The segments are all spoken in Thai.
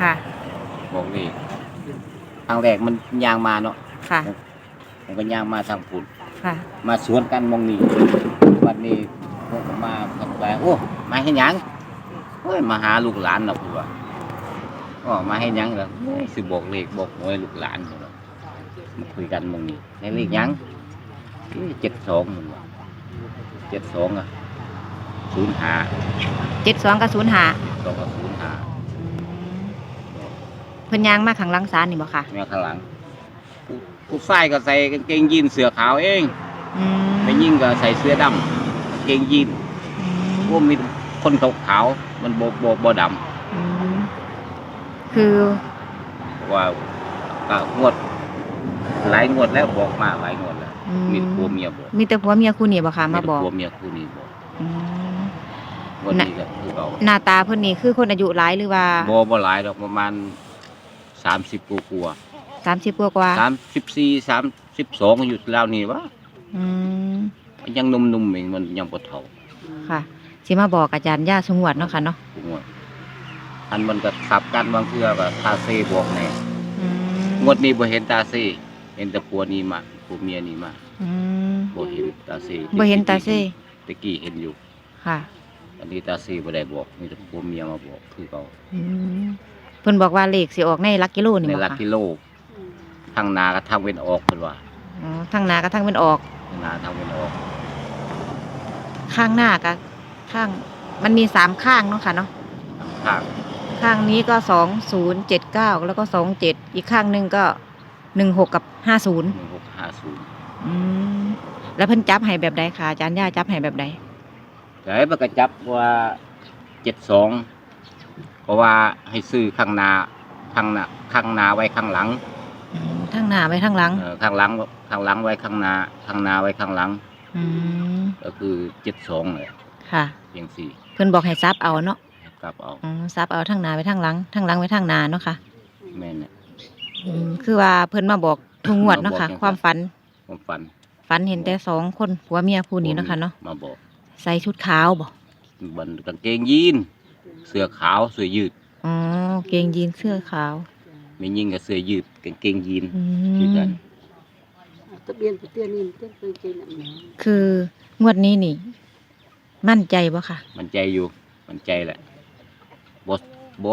ค่ะ บอกนี่ครั้งแรกมันยางมาเนาะค่ะมันก็ยางมาทางปุ่นค่ะ มาสวนกันมองนี่วันนี้พวกก็มากันไปโอ้มาให้หยังโอ้ยมาหาลูกหลานเนาะพูดว่าก็มาให้หยังเหรอโอ้ยสิบอกเลขบอกหวยลูกหลานเนาะมาคุยกันมองนี่ในเลขหยังเจ็ดสองมันว่าเจ็ดสองอะศูนย์หาเจ็ดสองกับศูนย์หาสองกับศูนย์หา เพิ่นยางมาขังหลังศาลนี่บ่ค่ะแม่ข้างหลังผู้ผู้ชายก็ใส่กางเกงยีนเสื้อขาวเองอืมไปยิ่งก็ใส่เสื้อดำกางเกงยีนอืมพวกมีคนขาวขาวๆมันโบโบโบดอืมคือำว่าก็งวด หลายงวดแล้วบอกมาหลายงวดแล้ว อืมีผัวเมียบอกมีแต่ผัวเมียคู่นี้บ่ค่ะมาบอกแต่ผัวเมียคู่นี้บอกอืมงวันนี้ก็คือเราหน้าตาเพิ่นนี่คือคนอายุหลายหรือว่าโบโบหลายดอกประมาณ สามสิบกว่า30กว่ากว่าสามสิบสี่สามสิบสองอยู่แล้วนี่วะอืมมันยังหนุ่มๆเองมันยังปวดเท่าค่ะสิมาบอกอาจารย์ย่าสงวดเนาะค่ะเนาะทุกงวดอันมันก็ขับกันบางเทื่อก็ตาเซ่บอกแน่อืมงวดนี้บ่เห็นตาเซ่เห็นแต่ผัวนี้มาผัวเมียนี้มาอืมบ่เห็นตาเซ่บ่เห็นตาเซ่ตะกี้เห็นอยู่ ค่ะ อันนี้ตาเซ่บ่ได้บอกมีแต่ผัวเมียมาบอกคือเขาอืม เพิ่นบอกว่าเลขสิออกในหลักกิโลนี่ในบ่หลักค่ะกิโลทางนากับทางเว้นออกเพิ่นว่าอ๋อทางหน้ากับทางเป็นออก ทางนาทางเว้นออกข้างหน้ากับข้าง มันมีสามข้างเนาะค่ะเนาะทางข้างนี้ก็สองศูนย์เจ็ดเก้าแล้วก็สองเจ็ดอีกข้างหนึ่งก็หนึ่งหกกับห้าศูนย์1650อืมแล้วเพิ่นจับให้แบบใดคะอาจารย์ย่าจับให้แบบใดแต่มันก็จับว่า72เพ ราะว่าให้ซื้อข้างหน้าข้างหน้าข้างหน้าไว้ข้างหลังอืมทางหน้าไว้ทางหลัง เออข้างหลังข้างหลังไว้ข้างหน้าข้างหน้าไว้ข้างหลัง อืม ก็คือ72เลยค่ะ เพียงสี่เพิ่นบอกให้ซับเอาเนาะกลับเอาอืมซับเอาทางหน้าไว้ทางหลังทางหลังไว้ทางหน้าเนาะค่ะแม่นเนี่ย อืมคือว่าเพิ่นมาบอกทุกงวดเนาะค่ะ มาบอกจัง ความฝัน ผมฝันฝันเห็นแต่สองคนผัวเมียคู่นี้เนาะค่ะเนาะ มาบอกใส่ชุดขาวบ่บนกางเกงยีน เสื้อขาวเสื้อยืดอ๋อเกงยีนเสื้อขาวไม่ยิ่งกับเสื้อยืดกางเกงยีนอืคือกัมน tụi biên tụi tiên nhìn tiên tụi tiên làm nhớ คืองวดนี้นี่ มั่นใจบ่ค่ะ มันใจอยู่ มันใจแหละบสบ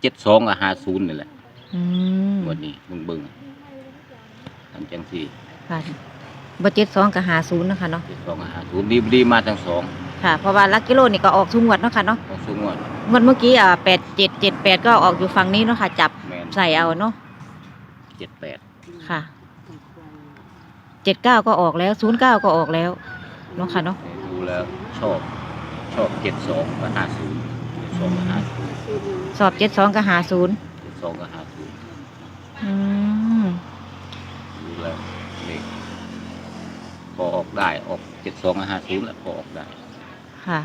เจ็ดสองกับห้าศูนย์นี่แหละอืมวันนี้มึงเบิ่งทำจังสี่ค่ะบ่เจ็ดสองกับหาศูนย์เนาะคะเนาะเจ็ดสองกับห้าศูนย์ดีดีมาทั้งสอง ค่ะ เพราะว่าลักกิโลนี่ก็ออกทุกงวดเนาะค่ะเนาะของสูงวดงวดเมื่อกี้อ่าแปดเจ็ดเจ็ดแปดก็ออกอยู่ฝั่งนี้เนาะค่ะ จับแมนใส่เอาเนาะเจ็ดแปดค่ะเจ็ดเก้าก็ออกแล้วศูนย์เก้าก็ออกแล้วเนาะค่ะเนาะดูแล้วชอบชอบเจ็ดสองกับห้าศูนย์เจ็ดสองกับห้าศูนย์สอบเจ็ดสองกับหาศูนย์เจ็ดสองกับห้าศูนย์อืมดูแล้วเลขพอออกได้ออกเจ็ดสองกับห้าศูนย์แล้วพอออกได้ ค่ะ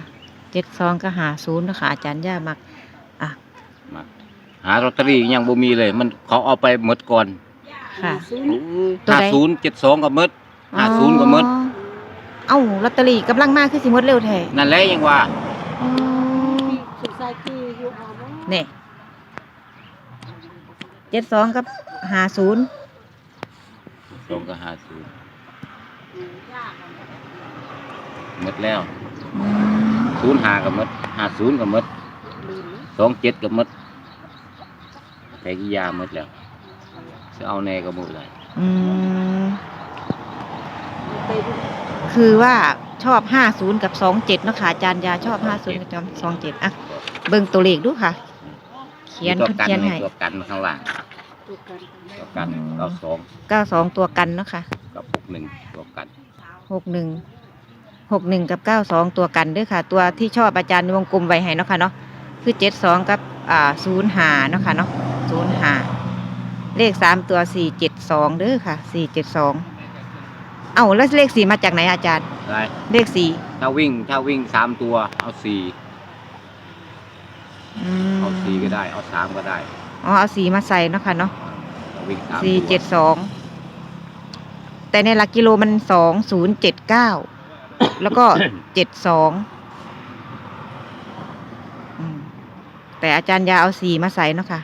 เจ็ดสองกับหาศูนย์เนาะคะอาจารย์ย่ามักมาหาลอตเตอรี่ยังบ่มีเลย มันเขาเอาไปหมดก่อนค่ะ xuống ตัวห้าใด ศูนย์เจ็ดสองก็หมดห้าศูนย์ก็หมดอ๋อเอ้าลอตเตอรี่กำลังมากคือสิหมดเร็วแท้นั่นแหละยังว่า อ๋อ xuống sai kia vô hà đó เนี่ยเจ็ดสองกับหาศูนย์สองก็ห้าศูนย์หมดแล้ว ศูนย์ห้าก็หมดห้าศูนย์ก็หมด liền สองเจ็ดก็หมดแต่กิยาหมดแล้วจะเอาแน่ก็หมดเลยอืม tây đi คือว่าชอบห้าศูนย์กับสองเจ็ดเนาะค่ะอาจารย์ยาชอบห้าศูนย์กับสองเจ็ดอะเบิ่งตัวเลขดูค่ะ เขียนตัวเพิ่นกันเขียนในให้ตัวกันข้างล่าง tụi cần ตัวกันเก้าสองเก้าสองตัวกันเนาะค่ะกับหกหนึ่งตัวกันหกหนึ่ง หกหนึ่งกับเก้าสองตัวกันเด้วยค่ะ ตัวที่ชอบอาจารย์วงกลมไว้ให้เนาะค่ะเนาะคือเจ็ดสองกับอ่าศูนย์หาเนาะค่ะเนาะศูนย์หาเลขสามตัวสี่เจ็ดสองเด้อค่ะสี่เจ็ดสองเอ้าแล้วเลขสี่มาจากไหนอาจารย์ ได้เลขสี่ถ้าวิ่งถ้าวิ่งสามตัว เอาสี่อืมเอาสี่ก็ได้ เอาสามก็ได้อ๋อเอาสีมาใส่เนาะค่ะเนาะถ้าวิ่งสามสี่ตัวเจ็ดสองแต่ในหลักกิโลมันสองศูนย์เจ็ดเก้า แล้วก็เจ็ดสองแต่อาจารย์ยาเอาสีมาใส่เนาะค่ะ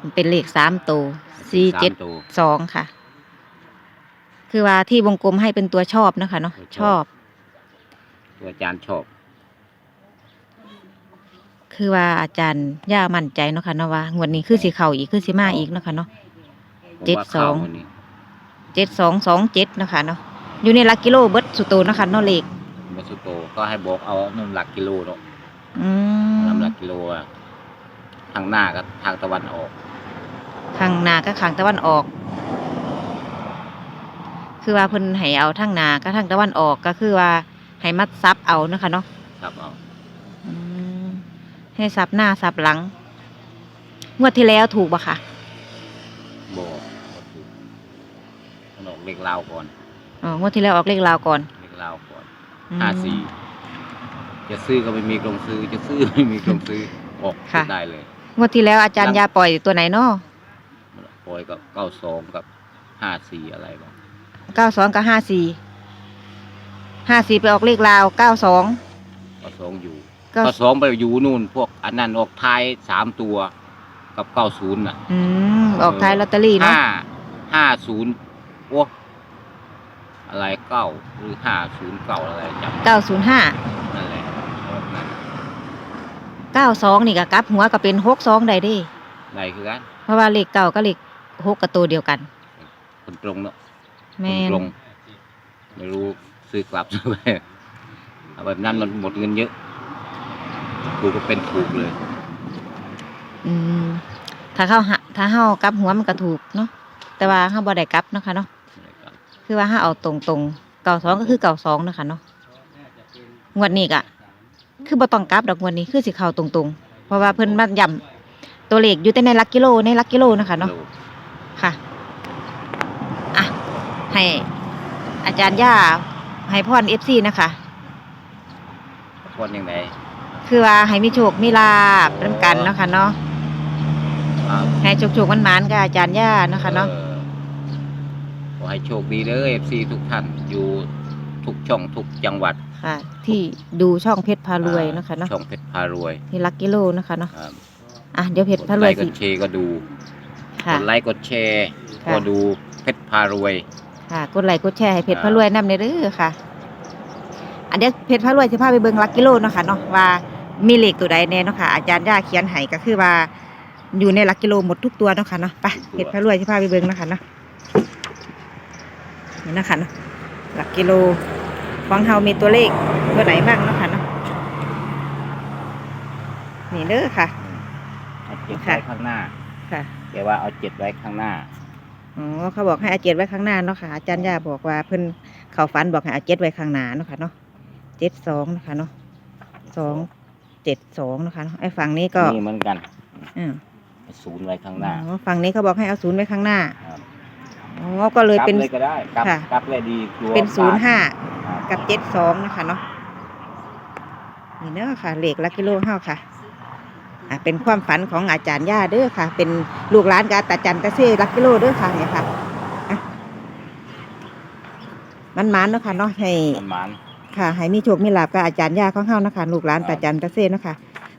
มันเป็นเลขสามตัวสี่เจ็ดสามตัวสองค่ะ คือว่าที่วงกลมให้เป็นตัวชอบนะคะเนาะตัวชชออบบตัวอาจารย์ชอบ คือว่าอาจารย์ย่ามั่นใจเนาะค่ะเนาะว่างวดนี้คือสีเข่าอีกคือสีมาอีกเนาะค่ะเนาะผมเจ็ดว่าสองเข้าวันนี้เจ็ดสองสองเจ็ดนะคะเนาะ อยู่ในหลักกิโลเบิดสุดโตเนาะคะเนาะเลขมาสุโตก็ให้บอกเอาน้ำหลักกิโลเนาะอืมน้ำหลักกิโลอะทางหน้ากับทางตะวันออก ข้างหน้าก็ข้างตะวันออก คือว่าเพิ่นให้เอาทางหน้าก็ทางตะวันออกก็คือว่าให้มัดซับเอาเนาะคะเนาะครับเอาอืมให้ซับหน้าซับหลังงวดที่แล้วถูกปะคะบอกมันออกเลขลาวก่อน อ๋องวดที่แล้วออกเลขลาวก่อนเลขลาวก่อนอืม ห้าสี่จะซื้อก็ไม่มีกลงซื้อ จะซื้อไม่มีกลงซื้อออกค่ะ ได้เลย งวดที่แล้วอาจารย์ยาปล่อยตัวไหนเนาะปล่อยกับเก้าสองกับห้าสี่อะไรบ้างเก้าสองกับห้าสี่ห้าสี่ไปออกเลขลาวเก้าสองเก้าสองอยู่เก้าเก้าสองไปอยู่นู่น พวกอันนั้นออกท้ายสามตัว กับเก้าศูนย์น่ะ อืมออกท้ายลอตเตอรี่เนาะห้าห้าศูนย์โอ้ อะไรเก้าหรือห้าศูนย์เก้าอะไรจำเก้าศูนย์ห้านั่นแหละออกนั่นเก้าสองนี่ก็กลับหัวก็เป็นหกสองได้เดิไหนคือกันเพราะว่าเลขเก้าก็เลขหกกับตัวเดียวกันคนตรงเนาะแม่คนนตรง ไม่รู้ซื้อกลับซื้อไปเอาแบบนั้นมันหมดเงินเยอะถูกก็เป็นถูกเลย อืมถ้าเข้าหาถ้าเข้ากลับหัวมันก็ถูกเนาะแต่ว่าเข้าบ่ได้กลับเนาะคะเนาะ คือว่าถ้าเอาตรงตรงเก่าสองก็คือเก่าสองนะคะเนาะงวดนี้ก็คือบ่ต้องกลับดอกงวดนี้คือสิเข้าตรงตรงๆเพราะว่าเพิ่นมาย้ำตัวเลขอยู่แต่ในหลักกิโลในหลักกิโลนะคะเนาะค่ะอะให้อาจารย์ย่าให้พรเอฟซีนะคะพอนยังไงคือว่าให้มีโชคมีลาบนำกันเนาะค่ะเนาะอ่าให้โชคโชคมันมันๆกับอาจารย์ย่าเนาะค่ะเนาะออขอ ให้โชคดีเด้อเอฟซีทุกท่านอยู่ทุกช่องทุกจังหวัดค่ะ ที่ดูช่องเพชรพารวยเนาะค่ะเนาะช่องเพชรพารวยที่ลักกิโลเนาะค่ะเนาะครับอะเดี๋ยวเพชรกดพารไลวยค์กสิดแชร์ก็ดูค่ะกดไลค์กดแชร์ค่ะ ก็ดูเพชรพารวย ค่ะกดไลค์กดแชร์ให้เพชรพารวยนำเด้อค่ะ อันเดี๋ยวเพชรพารวยจะพาไปเบิ่งลักกิโลเนาะค่ะเนาะว่ามีเลขตัวใดแน่เนาะค่ะ อาจารย์ย่าเขียนให้ก็คือว่าอยู่ในหลักกิโลหมดทุกตัวเนาะค่ะเนาะไปเพชรพารวยจะพาไปเบิ่งเนาะค่ะเนาะ นี่เนาะคะเนาะหลักกิโลของเฮามีตัวเลขตัวไหนบ้างเนาะค่ะเนาะนี่เด้อค่ะเอาเจ็ดค่ะไว้ข้างหน้าค่ะแกว่าเอาเจ็ดไว้ข้างหน้าอ๋อเขาบอกให้อาเจ็ดไว้ข้างหน้าเนาะค่ะอาจารย์ย่าบอกว่าเพิ่นเขาฝันบอกให้อาเจ็ดไว้ข้างหน้าเนาะค่ะเนาะเจ็ดสองเนาะค่ะเนาะสองเจ็ดสองเนาะค่ะเนาะไอ้ฝั่งนี้ก็นี่เหมือนกันอืมเอาศูนย์ไว้ข้างหน้าอ๋อฝั่งนี้เขาบอกให้เอาศูนย์ไว้ข้างหน้าครับ อ๋อก็เลยเป็นกลับเลยก็ได้กลับค่ะ กลับเลยดีกลัวเป็นศูนย์ห้าครับกับเจ็ดสองนะคะเนาะนี่เนาะค่ะเลขลักกิโลเฮาค่ะอะเป็นความฝันของอาจารย์ย่าเด้อค่ะ เป็นลูกหลานกับตาจันตาเซ่ลักกิโลเด้อค่ะเนี่ยค่ะอะมันมันๆเนาะค่ะเนาะให้ ประมาณ ค่ะให้มีโชคมีลาบกับอาจารย์ย่าของเฮานะคะลูกหลานตาจันตาเซ่เนาะค่ะ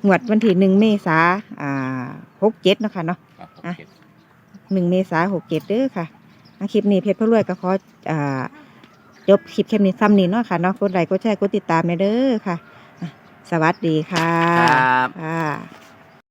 งวดวันที่หนึ่งเมษาอ่าหกเจ็ดเนาะค่ะเนาะ ครับอะโอเคหนึ่งเมษาหกเจ็ดเด้อค่ะอะ คลิปนี้เพชรพระรวยก็ขออ่าจบคลิปแค่นี้ซ้ำนี้เนาะค่ะเนาะกดไลค์กดแชร์กดติดตามในเด้อค่ะอะ สวัสดีค่ะครับ ค่ะ